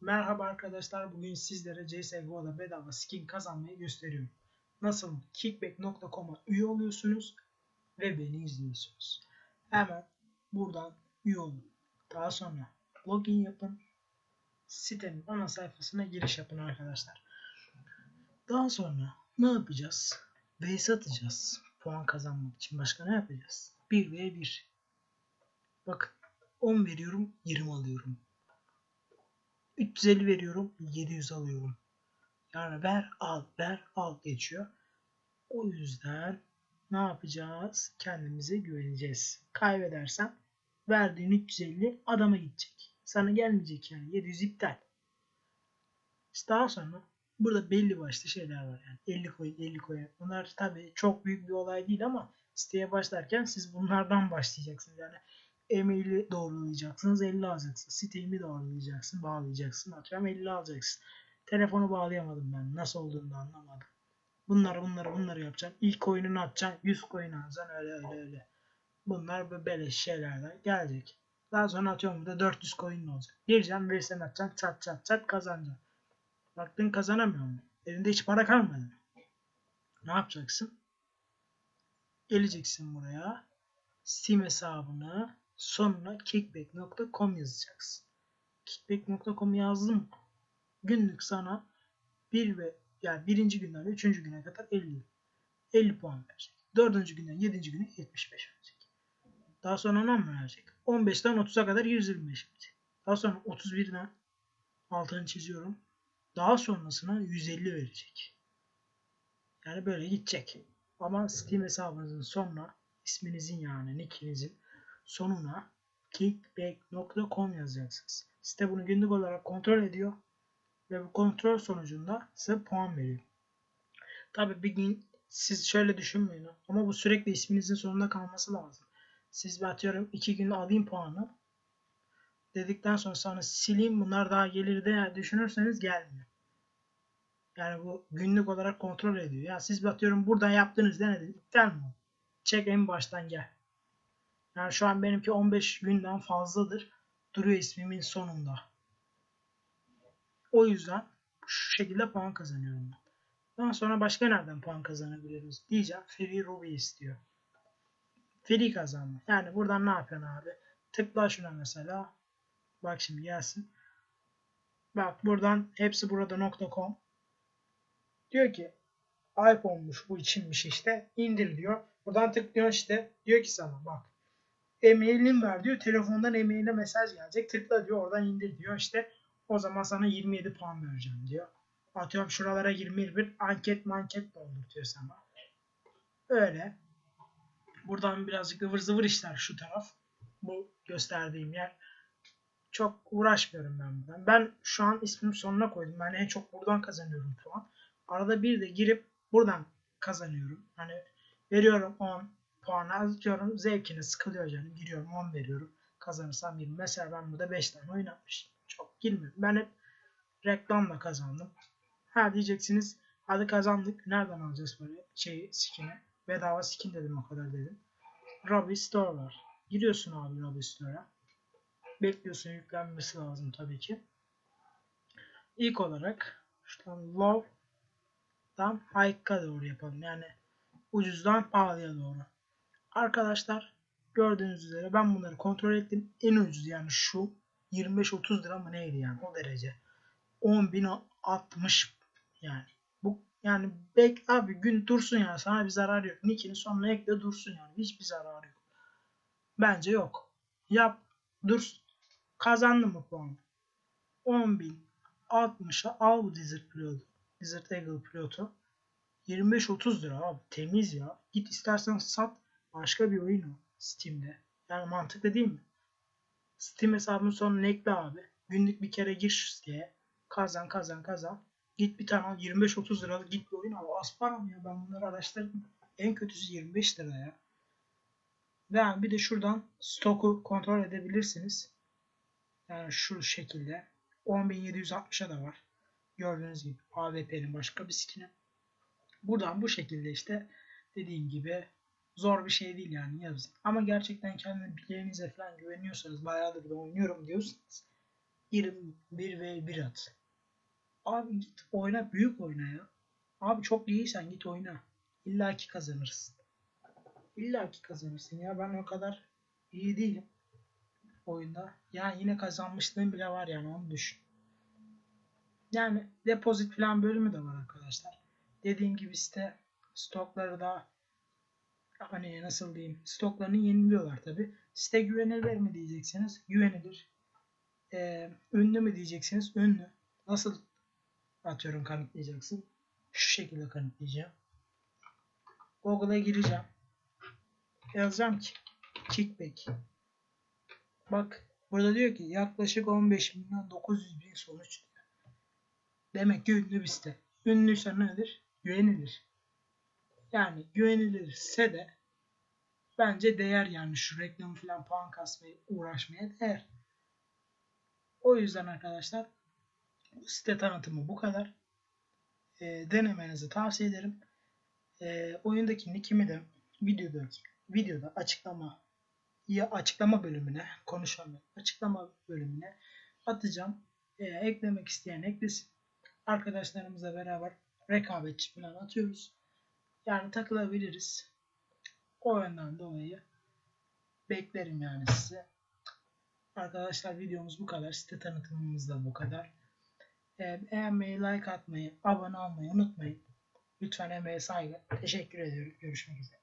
Merhaba arkadaşlar. Bugün sizlere CSGO'da bedava skin kazanmayı gösteriyorum. Nasıl? Kickback.com'a üye oluyorsunuz ve beni izliyorsunuz. Hemen buradan üye olun. Daha sonra login yapın. Sitenin ana sayfasına giriş yapın arkadaşlar. Daha sonra ne yapacağız? Base atacağız. Puan kazanmak için. Başka ne yapacağız? 1 v 1. Bakın 10 veriyorum 20 alıyorum. 350 veriyorum 700 alıyorum. Yani ver al ver al geçiyor. O yüzden ne yapacağız? Kendimize güveneceğiz. Kaybedersen verdiğin 350 adama gidecek. Sana gelmeyecek yani. 700 iptal. Daha sonra burada belli başlı şeyler var yani. 50 coin 50 coin. Bunlar tabii çok büyük bir olay değil ama siteye başlarken siz bunlardan başlayacaksınız. Yani e-maili doğrulayacaksınız 50 alacaksın. Sitemi doğrulayacaksın bağlayacaksın. Atıyorum 50 alacaksın. Telefonu bağlayamadım ben. Nasıl olduğunu anlamadım. Bunları bunları bunları yapacaksın. İlk oyununu atacaksın. 100 coin alacaksın. Öyle öyle öyle. Bunlar böyle beleş şeylerden gelecek. Daha sonra atıyorum burada 400 coin olacak. Gireceksin verirsen atacaksın. Çat çat çat kazanacaksın. Baktın kazanamıyor mu? Elinde hiç para kalmadı mı? Ne yapacaksın? Geleceksin buraya. Steam hesabını sonuna kickback.com yazacaksın. Kickback.com yazdın mı? Günlük sana bir ve yani birinci günden üçüncü güne kadar 50 50 puan verecek. Dördüncü günden yedinci güne 75 verecek. Daha sonra ne mı verecek? 15'ten 30'a kadar 125 verecek. Daha sonra 31'den altını çiziyorum. Daha sonrasına 150 verecek. Yani böyle gidecek. Ama Steam hesabınızın sonuna isminizin yani nickinizin sonuna kickback.com yazacaksınız. Site bunu günlük olarak kontrol ediyor ve bu kontrol sonucunda size puan veriyor. Tabi bir gün siz şöyle düşünmeyin ama bu sürekli isminizin sonunda kalması lazım. Siz atıyorum iki gün alayım puanı dedikten sonra sonra sileyim bunlar daha gelir diye düşünürseniz gelmiyor. Yani bu günlük olarak kontrol ediyor. Ya siz atıyorum buradan yaptınız denediniz. İptal mi? Çek en baştan gel. Yani şu an benimki 15 günden fazladır. Duruyor ismimin sonunda. O yüzden şu şekilde puan kazanıyorum ben. Daha sonra başka nereden puan kazanabiliriz diyeceğim. Free Ruby istiyor. Free kazanma. Yani buradan ne yapıyorsun abi? Tıkla şuna mesela. Bak şimdi gelsin. Bak buradan hepsi burada .com. Diyor ki iPhone'muş bu içinmiş işte. İndir diyor. Buradan tıklıyorsun işte. Diyor ki sana bak. E-mailin var diyor. Telefondan e-mailine mesaj gelecek. Tıkla diyor. Oradan indir diyor. İşte o zaman sana 27 puan vereceğim diyor. Atıyorum şuralara 21 anket manket doldurtuyor sana. Öyle. Buradan birazcık ıvır zıvır işler şu taraf. Bu gösterdiğim yer. Çok uğraşmıyorum ben buradan. Ben şu an ismim sonuna koydum. Ben en çok buradan kazanıyorum puan. Arada bir de girip buradan kazanıyorum. Hani veriyorum 10 puan atıyorum. Zevkine sıkılıyor canım. Giriyorum 10 veriyorum. Kazanırsam 20. Mesela ben burada 5 tane oynatmışım. Çok girmiyorum. Ben hep reklamla kazandım. Ha diyeceksiniz hadi kazandık. Nereden alacağız böyle şeyi skin'i? Bedava skin dedim o kadar dedim. Robby Store var. Giriyorsun abi Robby Store'a. Bekliyorsun yüklenmesi lazım tabii ki. İlk olarak şuradan low'dan hike'a doğru yapalım. Yani ucuzdan pahalıya doğru. Arkadaşlar gördüğünüz üzere ben bunları kontrol ettim. En ucuz yani şu 25-30 lira mı neydi yani o derece. 10.060 yani. Bu yani bek abi gün dursun yani sana bir zarar yok. Nick'ini sonuna ekle dursun yani. Hiçbir zararı yok. Bence yok. Yap dursun. Kazandın mı puanı? 10.060'a al bu Desert Pilotu. Desert Eagle pilotu. 25-30 lira abi. Temiz ya. Git istersen sat. Başka bir oyun o. Steam'de. Yani mantıklı değil mi? Steam hesabının sonuna ekle abi. Günlük bir kere gir siteye. Kazan kazan kazan. Git bir tane al 25-30 liralık git bir oyun al. Az para mı ya ben bunları araştırdım. En kötüsü 25 lira ya. Ve bir de şuradan stoku kontrol edebilirsiniz. Yani şu şekilde. 10.760'a da var. Gördüğünüz gibi AWP'nin başka bir skin'i. Buradan bu şekilde işte dediğim gibi zor bir şey değil yani yazın. Ama gerçekten kendi bileğinize falan güveniyorsanız bayağıdır da oynuyorum diyorsanız 21 ve 1 at. Abi git oyna büyük oyna ya. Abi çok iyiysen git oyna. İlla ki kazanırsın. İlla ki kazanırsın ya ben o kadar iyi değilim oyunda. Yani yine kazanmışlığım bile var yani onu düşün. Yani depozit falan bölümü de var arkadaşlar. Dediğim gibi site stokları da hani nasıl diyeyim stoklarını yeniliyorlar tabi. Site güvenilir mi diyeceksiniz? Güvenilir. Ee, ünlü mü diyeceksiniz? Ünlü. Nasıl atıyorum kanıtlayacaksın? Şu şekilde kanıtlayacağım. Google'a gireceğim. Yazacağım ki kickback. Bak burada diyor ki yaklaşık 15 milyon 900 bin sonuç diyor. Demek ki ünlü bir site. Ünlüyse nedir? Güvenilir. Yani güvenilirse de bence değer yani şu reklam falan puan kasmaya uğraşmaya değer. O yüzden arkadaşlar bu site tanıtımı bu kadar. E, denemenizi tavsiye ederim. E, oyundaki nickimi de videodaki videoda açıklama ya açıklama bölümüne konuşamıyorum. Açıklama bölümüne atacağım. E, eklemek isteyen eklesin. Arkadaşlarımızla beraber rekabetçi falan atıyoruz. Yani takılabiliriz. O yönden dolayı beklerim yani size. Arkadaşlar videomuz bu kadar. Site tanıtımımız da bu kadar. Beğenmeyi, like atmayı, abone olmayı unutmayın. Lütfen emeğe saygı. Teşekkür ediyorum. Görüşmek üzere.